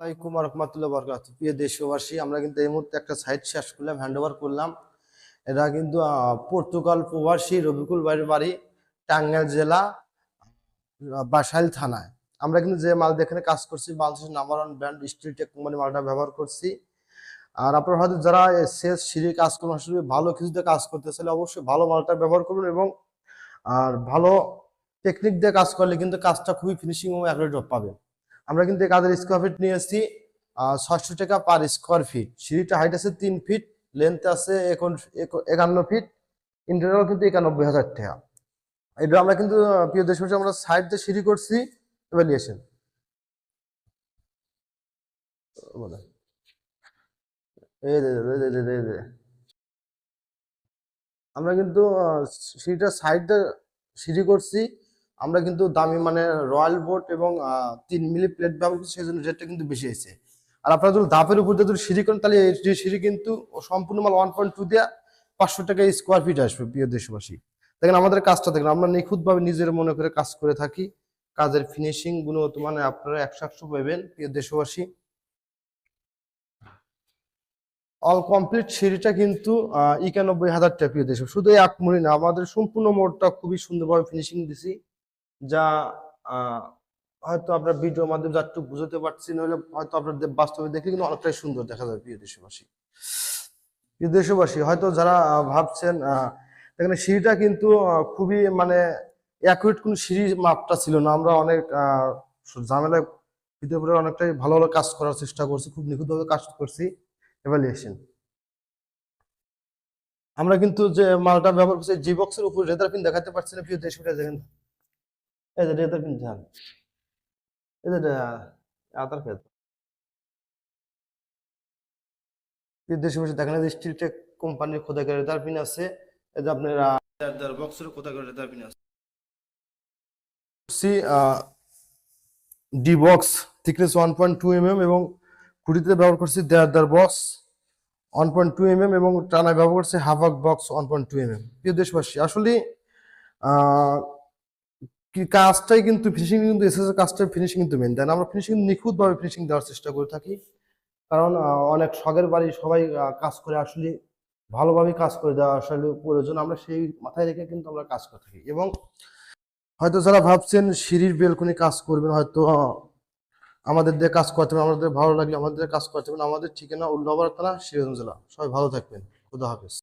আসসালামাইকুম রহমতুল্লাহ বরকাত প্রিয় দেশবাসী, আমরা কিন্তু এই মুহূর্তে একটা সাইট শেষ করলাম হ্যান্ড ওভার করলাম। এটা কিন্তু পর্তুগাল প্রবাসী রবিকুল বাড়ির বাড়ি, টাঙ্গাইল জেলা বাসাইল থানায়। আমরা কিন্তু যে মাল এখানে কাজ করছি বাংলাদেশের number one brand steel tech company মালটা ব্যবহার করছি। আর আপনারা হয়তো যারা শেষ সিঁড়ি কাজ করুন, আসলে ভালো কিছুতে কাজ করতে চাইলে অবশ্যই ভালো মালটা ব্যবহার করুন এবং, আর ভালো টেকনিক দিয়ে কাজ করলে কিন্তু কাজটা খুবই ফিনিশিং এবং অ্যাকুরেট পাবেন। আমরা কিন্তু এই কাজের স্কোয়ার ফিট নিয়ে এসেছি ছয়শো টাকা পার স্কোয়ার ফিট সিঁড়িটা হাইট আছে তিন ফিট লেন্থ আছে এখন একান্ন ফিট ইন্টারনাল কিন্তু একানব্বই হাজার টাকা। এটা আমরা কিন্তু প্রিয় দেশবাসী, আমরা সাইড দিয়ে সিঁড়ি করছি দে। আমরা কিন্তু সিঁড়িটা সাইড দিয়ে সিঁড়ি করছি আমরা কিন্তু দামি মানে রয়্যাল বোর্ড এবং তিন মিলি প্লেট ব্যবহার করছি, সেই জন্য রেটটা কিন্তু বেশি হয়েছে। আর আপনারা যদি ধাপের উপর যদি সিঁড়ি করেন তাহলে এই সিঁড়ি কিন্তু সম্পূর্ণ মাল ওয়ান পয়েন্ট টু দেওয়া পাঁচশো টাকা স্কোয়ার ফিট আসবে, প্রিয় দেশবাসী। দেখেন আমাদের কাজটা দেখেন, আমরা নিখুঁতভাবে নিজের মনে করে কাজ করে থাকি। কাজের ফিনিশিং গুণগত মানে আপনারা একশো একশো পাবেন, প্রিয় দেশবাসী। অল কমপ্লিট সিঁড়িটা কিন্তু একানব্বই হাজার টাকা, প্রিয় দেশ শুধু এক মুড়ি না, আমাদের সম্পূর্ণ মোড়টা খুবই সুন্দরভাবে ফিনিশিং দিছি। যা হয়তো আপনার ভিডিওর মাধ্যমে যা বুঝতে পারছি নইলে হয়তো আপনাদের বাস্তবে দেখলে কিন্তু অনেকটাই সুন্দর দেখা যাবে প্রিয় দেশবাসী। প্রিয় দেশবাসী, হয়তো যারা ভাবছেন এখানে সিঁড়িটা কিন্তু খুবই মানে অ্যাকুরেট কোন সিঁড়ি মাপটা ছিল না। আমরা অনেক ঝামেলায় ভিতরে অনেকটাই ভালো ভালো কাজ করার চেষ্টা করছি, খুব নিখুঁতভাবে কাজ করছি এভালুয়েশন আমরা কিন্তু যে মালটা ব্যবহার করছি জি বক্সের উপর রেদার পিন দেখাতে পারছি না, প্রিয় দেশবাসী, দেখেন। পিন ধ্যান এই যে খেত প্রিয় দেশবাসী দেখেন স্টিল টেক কোম্পানির খোদাই রেদার পিন আছে। যে আপনার রেদার বক্সের খোদাই রেদার পিন আছে। D box thickness one point two m m এবং খুঁটিতে ব্যবহার করছি দেড় box one point two m m এবং টানায় ব্যবহার করছি হাফাক box one point two m প্রিয় দেশবাসী আসলে আহ, কি কাজটাই কিন্তু ফিনিশিং কিন্তু এসএস কাজটাই ফিনিশিং কিন্তু মেন দেন আমরা ফিনিশিং নিখুঁতভাবে ফিনিশিং দেওয়ার চেষ্টা করে থাকি। কারণ অনেক শখের বাড়ি সবাই কাজ করে আসলে ভালোভাবে কাজ করে দেওয়া আসলে প্রয়োজন। আমরা সেই মাথায় রেখে কিন্তু আমরা কাজ করে থাকি। এবং হয়তো যারা ভাবছেন সিঁড়ির বেলকনি কাজ করবেন, হয়তো আমাদের দিয়ে কাজ করতে হবে, আমাদের ভালো লাগলে আমাদের কাজ করতে হবে আমাদের ঠিকানা উল্লাপাড়া থানা, সিরাজগঞ্জ জেলা। সবাই ভালো থাকবেন। খুদা হাফেজ।